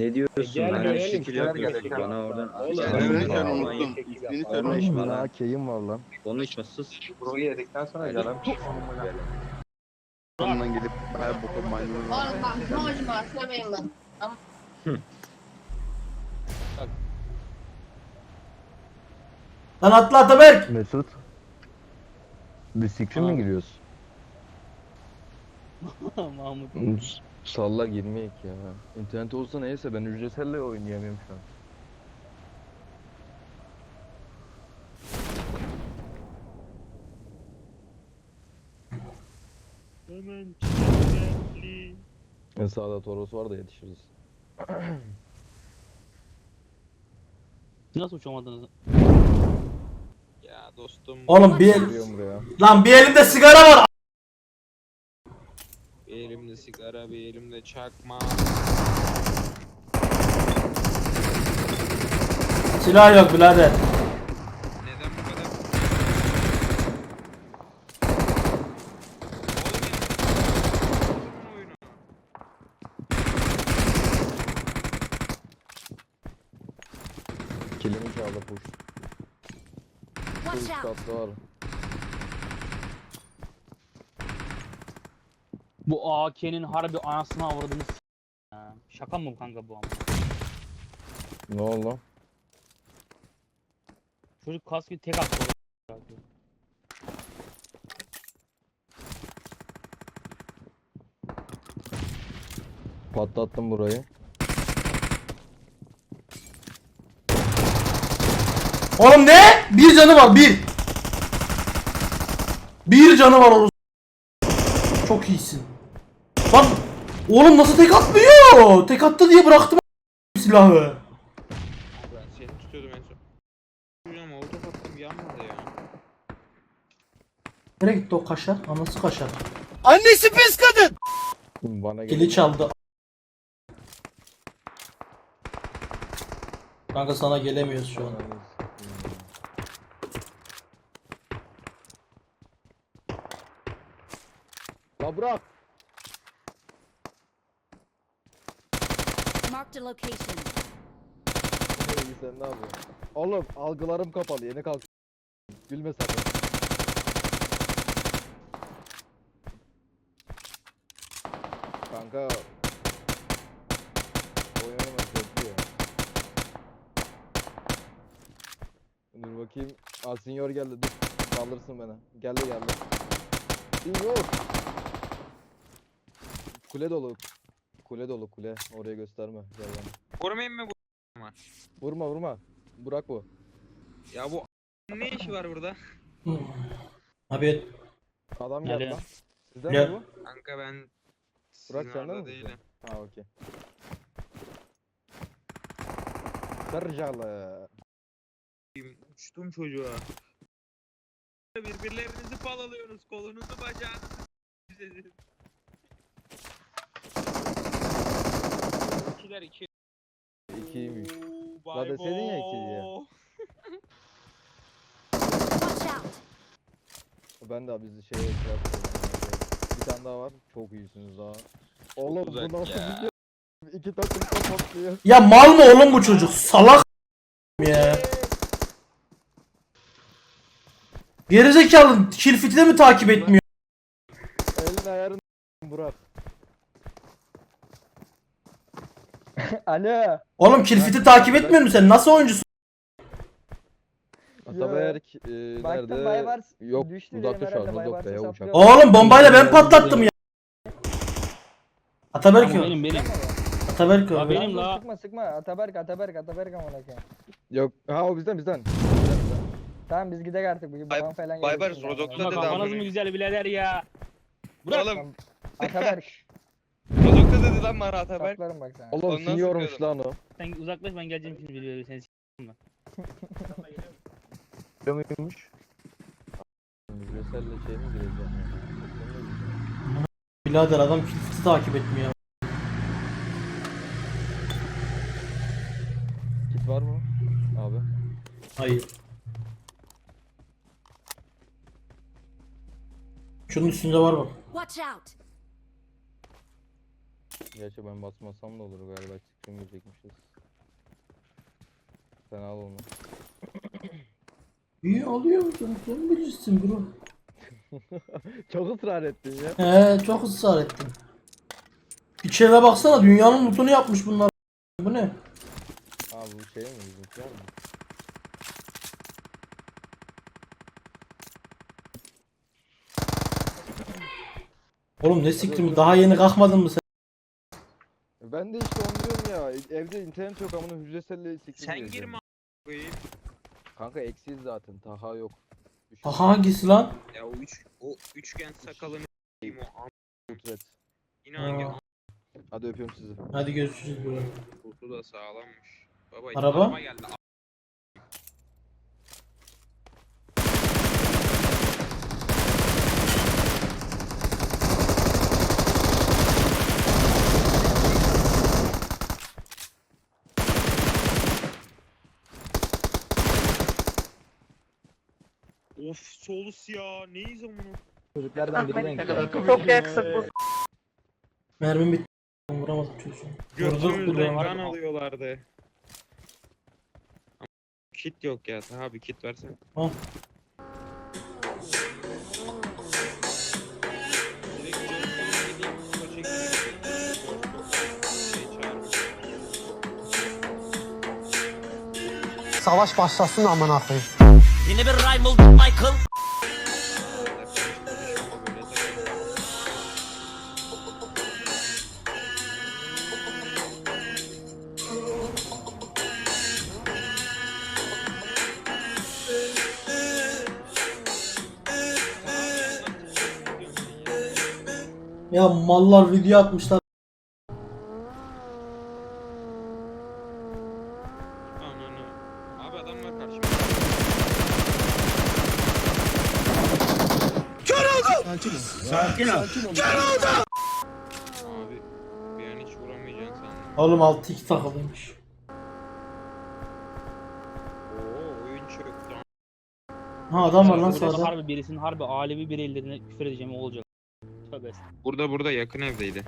Ne diyorsun? Gel Hani görelim, şekil gel yapıyorsun bana oradan. Oğlum, Sen ben lan. unuttum. İsmini Konuşma lan. Daha keyim var lan. Konuşma sus. Burayı yedikten sonra canım. Ondan gelip her boku maymun. Oğlum bak moj var söylemeyin ben. Lan atla Ataberk. Mesut. Biz sikri mi giriyoruz? Mahmut. Salla girmeyek ya. İnternet olsa neyse ben ücretselle oynayamıyorum şu an. Hemen çiçekli. En sağda Toros var da yetişiriz. Nasıl uçamadınız? Ya dostum. Oğlum bir el... Buraya. Lan bir elimde sigara var. Elimde sigara, bir elimde çakma. Silah yok birader. Neden bu kadar? Oğlum ya. oyunu. Kilimi çaldı push. Watch Üst out. katta var. Bu AK'nin harbi anasını avradını s- ya. Şaka mı kanka bu ama? Ne oldu? Çocuk kaskı tek attı. Patlattım burayı. Oğlum ne? Bir canı var bir. Bir canı var oğlum. Çok iyisin. Oğlum nasıl tek atmıyor? Tek attı diye bıraktım silahı. Ben seni tutuyordum en son. Hocam oldu attım yanmadı ya. Nereye gitti o kaşar? Anası kaşar. Bana Kili çaldı. Kanka sana gelemiyoruz şu an. La bırak. Marked a location. İyi sen ne yapıyorsun? Oğlum algılarım kapalı yeni kalk. Gülme sakın. Kanka. Oyun oynamak zevkli ya. Dur bakayım. Aa senior geldi dur. Kaldırsın beni. Geldi geldi. Senior. Kule dolu. Kule dolu kule. Oraya gösterme. Gel bana. Vurmayayım mı bu? Vurma vurma. Bırak bu. Ya bu ne işi var burada? Abi Adam geldi Nereye? lan. Sizden Gel. mi bu? Kanka ben Burak sizin sende orada mi? değilim. Ha okey. Sarıcalı. Uçtum çocuğa. Birbirlerinizi palalıyorsunuz. Kolunuzu bacağınızı İkiler iki. İkiymiş. Oo, La deseydin ya iki diye. bo. Watch out. Ben de bizi şeye Bir tane daha var. Çok iyisiniz daha. Oğlum bu uzak nasıl ya. video? İki takım kapatlıyor. ya mal mı oğlum bu çocuk? Salak ya. Gerizekalı Kilfit'i de mi takip etmiyor? Elini ayarını Burak. Alo. Oğlum Kilfit'i takip etmiyor musun sen? Nasıl oyuncusun? Ataberk e, Baktım nerede? Baybars Yok düştü uzakta dedim şu an herhalde uzakta Baybars'ı ya uçak. saplıyor. Oğlum bombayla ben patlattım ya. Ataberk Ama o. benim benim. Ataberk o. Benim la. Sıkma sıkma Ataberk Ataberk Ataberk amına koyayım. Yok ha o bizden bizden. Tamam biz gidelim artık bugün Bay- babam falan Baybars, gelecek Rodok'ta amına dedi kafanız mı güzel birader ya? Bırak. Oğlum Ataberk Rodok'ta dedi lan bana Ataberk. saplarım bak sana. Oğlum Ondan sıkıyordum. lan o. Sen uzaklaş ben geleceğim şimdi videoya seni s- Biliyor muymuş? Ücretselle şey mi gireceğim? Birader adam Kilfit'i takip etmiyor. Kit var mı? Abi. Hayır. Şunun üstünde var bak. Watch out. Gerçi ben basmasam da olur galiba çıkmayacakmışız. Sen al onu. İyi alıyor musun? Sen bilirsin bro. Çok ısrar ettin ya. He çok ısrar ettim. İçeride baksana dünyanın lootunu yapmış bunlar. Bu ne? Abi bu şey mi bizimkiler mi? Oğlum ne siktim daha yeni kalkmadın mı sen? Ben de işte onu diyorum ya. Evde internet yok amına hücreselle siktim Sen girme a- koyayım. Kanka eksiz zaten. Taha yok. Düşün. Aha hangisi lan? Ya o üç o üçgen sakalını s**eyim o am-. Yine hangi Aa. Hadi öpüyorum sizi. Hadi görüşürüz bro. kutu da sağlammış. Baba Araba? geldi. Of solus ya neyiz amına Çocuklardan biri denk Mermim bitti. Vuramadım çocuğu. Buraya kan alıyorlardı. Kit yok ya. Abi kit versen. Al. Savaş başlasın amına koyayım. Böyle konuşma, böyle takılma. Ya mallar video atmışlar. Ananı. Abi adam var karşımda. Abi bir an hiç vuramayacaksın sandım. Oğlum 6-2 takılıymış. Oo oyun çöktü. Ha adam var lan Burada da sağda. harbi birisinin harbi alevi bir ellerine küfür edeceğim o olacak. Tövbe estağfurullah. Burada burada yakın evdeydi.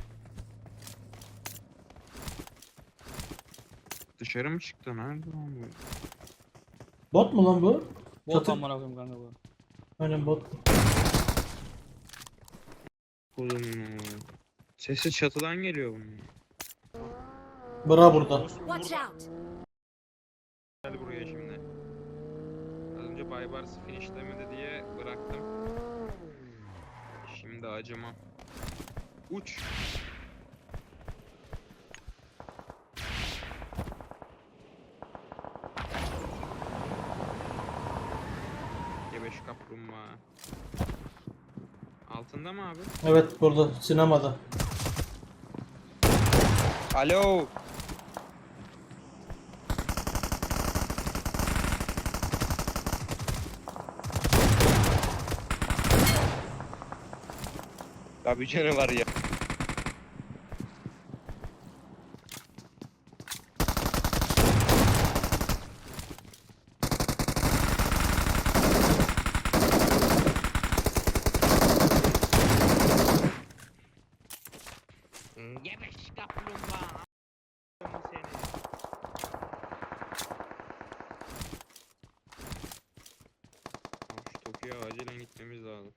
Dışarı mı çıktı? Nerede lan bu? Bot mu lan bu? Bot Çatı- amına koyayım kanka bu. Aynen bot. Oğlum. Sesi çatıdan geliyor bunun. Bıra burada. Watch out! Gel buraya şimdi. Az önce Baybars finishlemedi diye bıraktım. Şimdi acımam. Uç. Gebeş kaplumbağa. Altında mı abi? Evet burada sinemada. Alo. Ya bir canı var ya. Gebeş kaplumbağa. Seni. Abi Şu Tokyo'ya acilen gitmemiz lazım.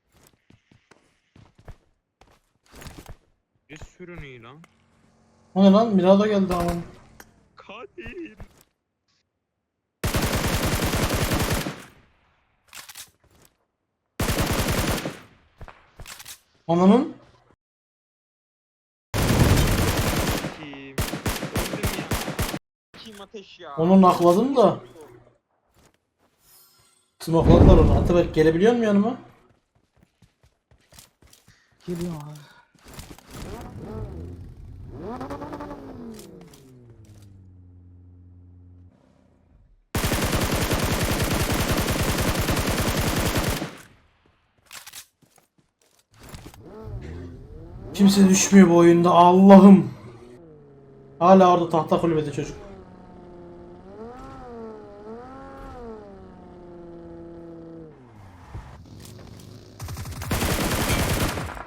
Bir sürünüyor lan. O ne lan? Mirado geldi aman. Kadir. Ananın. Kim? Öldüm ya. Kim ateş ya? Onu nakladım da. Smokladılar onu. Atabek gelebiliyor musun yanıma? Geliyor abi. Kimse düşmüyor bu oyunda. Allah'ım. Hala orada tahta kulübede çocuk.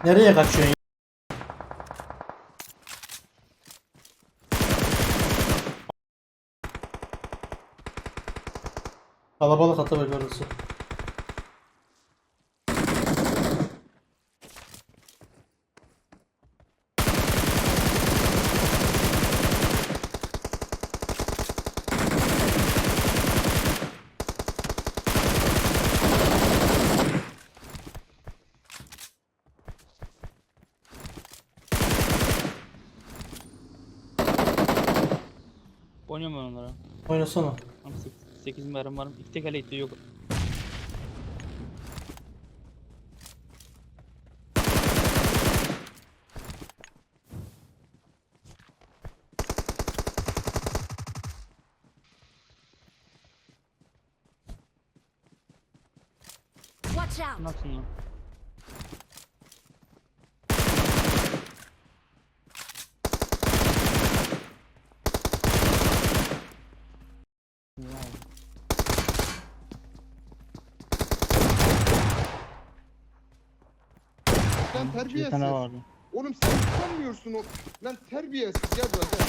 Nereye kaçıyorsun? Kalabalık Atabek orası. Oynuyorum ben onlara. Oynasana. Ama 8 mermi var. İki tek ele itti yok. Watch out! Ne yapsın lan? Sen Bir terbiyesiz. tane vardı. Oğlum sen utanmıyorsun o. Lan terbiyesiz gel buraya gel.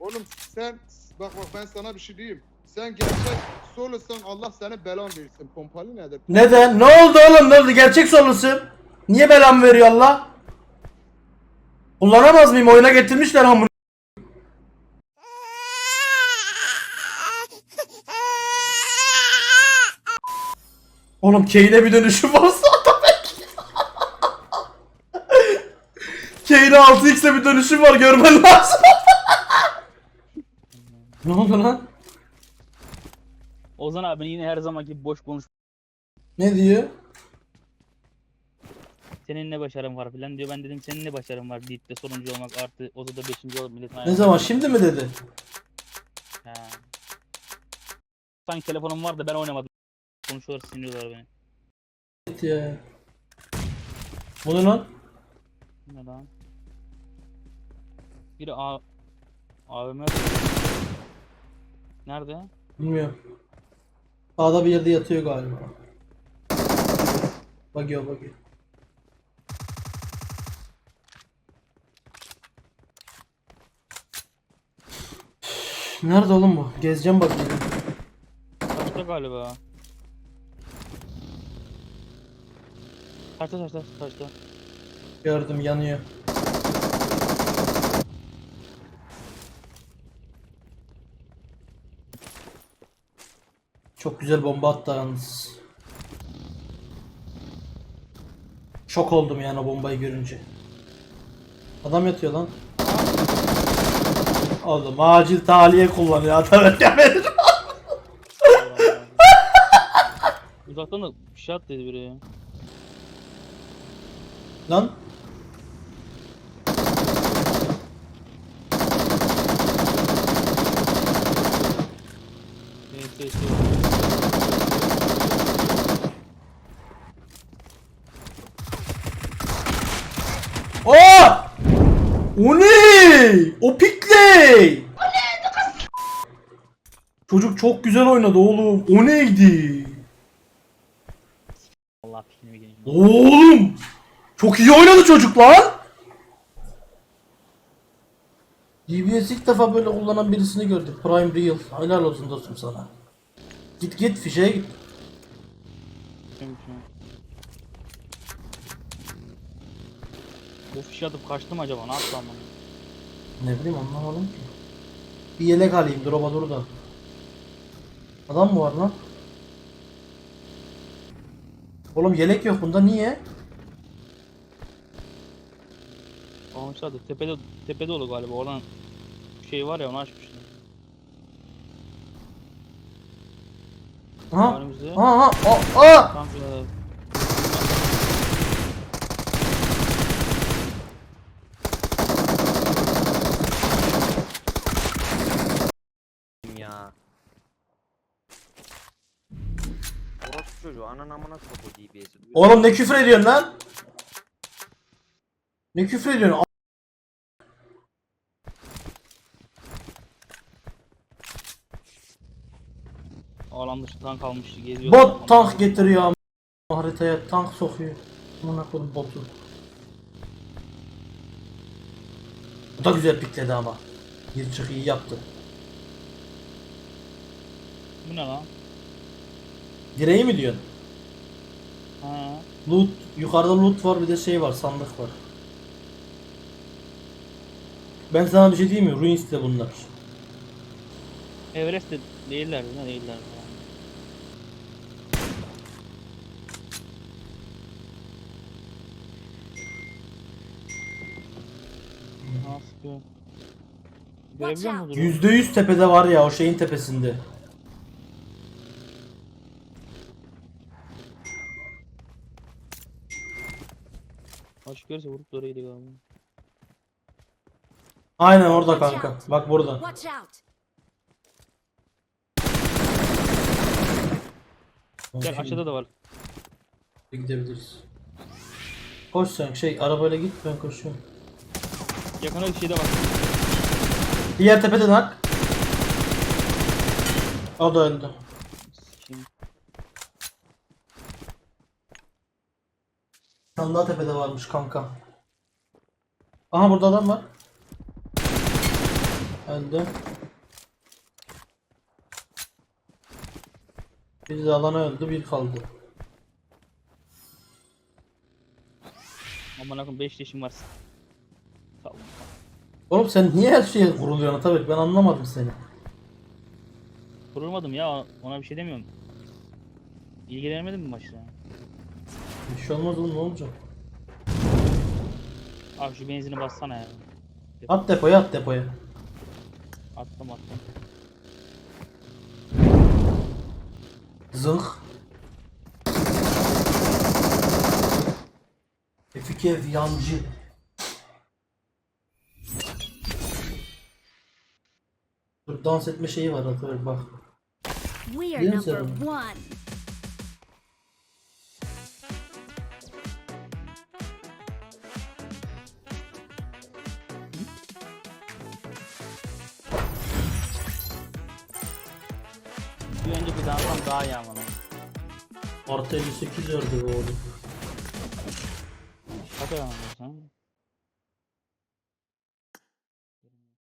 Oğlum sen bak bak ben sana bir şey diyeyim. Sen gerçek solusan Allah sana belan versin. Pompalı nedir? Neden? Ne oldu oğlum? Ne oldu? Gerçek sorunsun. Niye belam veriyor Allah? Kullanamaz mıyım? Oyuna getirmişler hamur. Oğlum Kane'e bir dönüşüm Atabek. Kane'e 6x'e bir dönüşüm var görmen lazım. ne oldu lan? Ozan abi yine her zamanki boş konuş. Ne diyor? Senin ne başarın var filan diyor. Ben dedim senin ne başarın var deyip de sonuncu olmak artı Oza'da beşinci olup milletin Ne ayağına- zaman? Şimdi mi dedi? He. Sanki telefonum var da ben oynamadım. Konuşuyorlar sinirliyorlar beni. Evet ya. Bu ne lan? Ne lan? Biri A... AVM Nerede? Bilmiyorum. Sağda bir yerde yatıyor galiba. Bakıyor bakıyor. Nerede oğlum bu? Gezeceğim bakayım. Taşta galiba. Taşta taşta taşta. Gördüm yanıyor. Çok güzel bomba attı yalnız. Şok oldum yani o bombayı görünce. Adam yatıyor lan. Oğlum acil tahliye kullanıyor adam öldürmedi. Uzaktan da bir şey at dedi biri ya. Lan Neyse neyse. Aa! O ne? O pikley. Çocuk çok güzel oynadı oğlum. O neydi? Allah filmi. Oğlum! Çok iyi oynadı çocuk lan. DBS ilk defa böyle kullanan birisini gördük. Prime Real. Helal olsun dostum sana. Git git fişeye git. Bu fişi atıp kaçtı mı acaba? Ne yaptı ama? Ne bileyim anlamadım ki. Bir yelek alayım drop'a dur da. Adam mı var lan? Oğlum yelek yok bunda niye? Almışlar da tepede tepede olur galiba. Oradan şey var ya onu açmışlar. Aha. Önümüzde. Aha. Aa. Aa. Tam şurada. ya. Orospu çocuğu anan amına sokuyor DBS'i. Oğlum ne küfür ediyorsun lan? Ne küfür ediyorsun? Alan dışı tank almıştı. Geziyor. Bot tank getiriyor am- haritaya tank sokuyor. Amına koyayım botu. Bu da güzel pikledi ama. Bir çık iyi yaptı. Bu ne lan? Direği mi diyorsun? Ha. Loot. Yukarıda loot var bir de şey var sandık var. Ben sana bir şey diyeyim mi? Ruins'te bunlar. Everest'te değiller ne değiller. Görebiliyor? Yüzde yüz tepede var ya o şeyin tepesinde. Açık görse vurup oraya gidiyor galiba. Aynen orada kanka. Bak burada. Watch out! Gel aşağıda da var. Gidebiliriz. Koş sen şey arabayla git ben koşuyorum. Yakına bir şey de var. Diğer tepede nak. O da öldü. Tane daha tepede varmış kanka. Aha burada adam var. Öldü. Bir de alana öldü bir kaldı. Aman akım 5 leşim var. Oğlum sen niye her şeye vuruluyorsun tabii ben anlamadım seni. Vurulmadım ya ona bir şey demiyorum. İlgilenemedim mi maçla? Bir şey olmaz oğlum ne olacak? Abi şu benzini bassana ya. At depoya at depoya. Attım attım. Zınk. Efike yancı. Dur dans etme şeyi var hatırlıyorum bak. We are Yes, number sir. one. Bir önceki dansam daha iyi ama. Artı 58 verdi bu oğlum. Var sen?